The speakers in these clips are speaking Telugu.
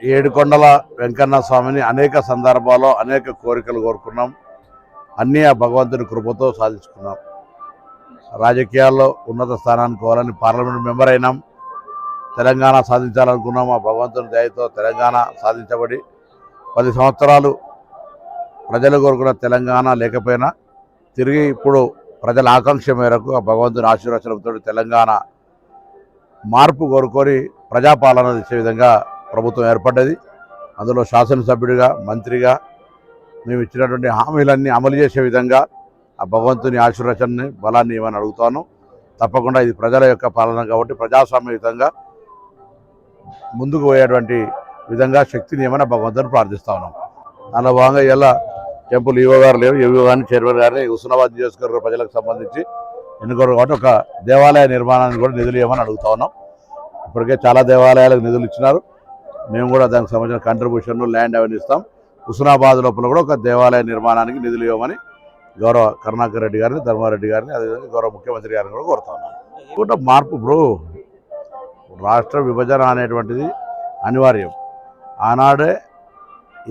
ఏడుకొండల వెంకన్న స్వామిని అనేక సందర్భాల్లో అనేక కోరికలు కోరుకున్నాం. అన్నీ ఆ భగవంతుని కృపతో సాధించుకున్నాం. రాజకీయాల్లో ఉన్నత స్థానానికి పోవాలని పార్లమెంట్ మెంబర్ అయినాం. తెలంగాణ సాధించాలనుకున్నాం. ఆ భగవంతుని దయతో తెలంగాణ సాధించబడి పది సంవత్సరాలు ప్రజలు కోరుకున్న తెలంగాణ లేకపోయినా తిరిగి ఇప్పుడు ప్రజల ఆకాంక్ష మేరకు ఆ భగవంతుని ఆశీర్వచనంతో తెలంగాణ మార్పు కోరుకొని ప్రజాపాలన చేసే విధంగా ప్రభుత్వం ఏర్పడ్డది. అందులో శాసనసభ్యుడిగా మంత్రిగా మేము ఇచ్చినటువంటి హామీలన్నీ అమలు చేసే విధంగా ఆ భగవంతుని ఆశీర్వచనని బలాన్ని ఇవ్వని అడుగుతాను. తప్పకుండా ఇది ప్రజల యొక్క పాలన కాబట్టి ప్రజాస్వామ్యయుతంగా ముందుకు పోయేటువంటి విధంగా శక్తిని ఏమైనా భగవంతుని ప్రార్థిస్తా ఉన్నాం. దానిలో భాగంగా ఇలా టెంపుల్ ఈవో గారు లేరు. ఈవో గారిని చైర్మన్ గారిని హుస్నాబాద్ నియోజకవర్గ ప్రజలకు సంబంధించి ఎన్నుకోరు కాబట్టి ఒక దేవాలయ నిర్మాణాన్ని కూడా నిధులు ఇవ్వమని అడుగుతా ఉన్నాం. ఇప్పటికే చాలా దేవాలయాలకు నిధులు ఇచ్చినారు. మేము కూడా దానికి సంబంధించిన కంట్రిబ్యూషన్ ల్యాండ్ అవన్నీ ఇస్తాం. హుస్నాబాద్ లోపల కూడా ఒక దేవాలయ నిర్మాణానికి నిధులు ఇవ్వమని గౌరవ కరుణాకర్ రెడ్డి గారిని ధర్మారెడ్డి గారిని అదేవిధంగా గౌరవ ముఖ్యమంత్రి గారిని కూడా కోరుతా ఉన్నాను కూడా మార్పు బ్రో రాష్ట్ర విభజన అనేటువంటిది అనివార్యం. ఆనాడే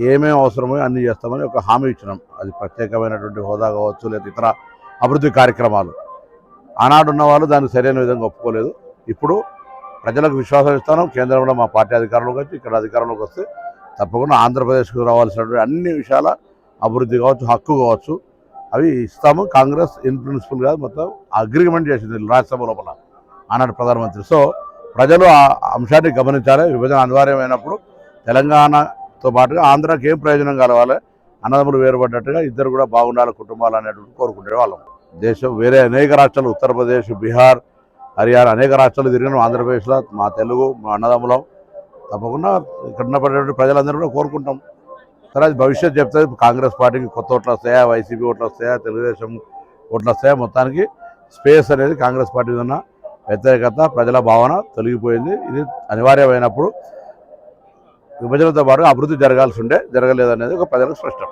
ఏమేమి అవసరమో అన్ని చేస్తామని ఒక హామీ ఇచ్చినాం. అది ప్రత్యేకమైనటువంటి హోదా కావచ్చు లేదా ఇతర అభివృద్ధి కార్యక్రమాలు. ఆనాడు ఉన్న వాళ్ళు దానికి సరైన విధంగా ఒప్పుకోలేదు. ఇప్పుడు ప్రజలకు విశ్వాసం ఇస్తాను. కేంద్రంలో మా పార్టీ అధికారంలోకి వచ్చి ఇక్కడ అధికారంలోకి వస్తే తప్పకుండా ఆంధ్రప్రదేశ్కు రావాల్సినటువంటి అన్ని విషయాల అభివృద్ధి కావచ్చు హక్కు కావచ్చు అవి ఇస్తాము. కాంగ్రెస్ ఇన్ ప్రిన్సిపల్ కాదు మొత్తం అగ్రిమెంట్ చేసింది రాజ్యసభ లోపల ఆనాడు ప్రధానమంత్రి. సో ప్రజలు ఆ అంశాన్ని గమనించాలి. విభజన అనివార్యమైనప్పుడు తెలంగాణతో పాటుగా ఆంధ్రాకి ఏం ప్రయోజనం కలవాలి అన్నదమ్ములు వేరుపడ్డట్టుగా ఇద్దరు కూడా బాగుండాలి కుటుంబాలు అనేటువంటి కోరుకునే వాళ్ళం. దేశం వేరే అనేక రాష్ట్రాలు ఉత్తరప్రదేశ్ బీహార్ హర్యానా అనేక రాష్ట్రాలు తిరిగినాం ఆంధ్రప్రదేశ్లో మా తెలుగు మా అన్నదమ్ములం. తప్పకుండా ఇక్కడ ఉన్నటువంటి ప్రజలందరూ కూడా కోరుకుంటాం. సరే అది భవిష్యత్ చెప్తుంది కాంగ్రెస్ పార్టీకి కొత్త ఓట్లు వస్తాయా వైసీపీ ఓట్లు వస్తాయా తెలుగుదేశం ఓట్లు వస్తాయా మొత్తానికి స్పేస్ అనేది కాంగ్రెస్ పార్టీ ఉన్న వ్యతిరేకత ప్రజల భావన తొలగిపోయింది. ఇది అనివార్యమైనప్పుడు విభజనతో పాటు అభివృద్ధి జరగాల్సి ఉండే జరగలేదనేది ఒక ప్రజలకు స్పష్టం.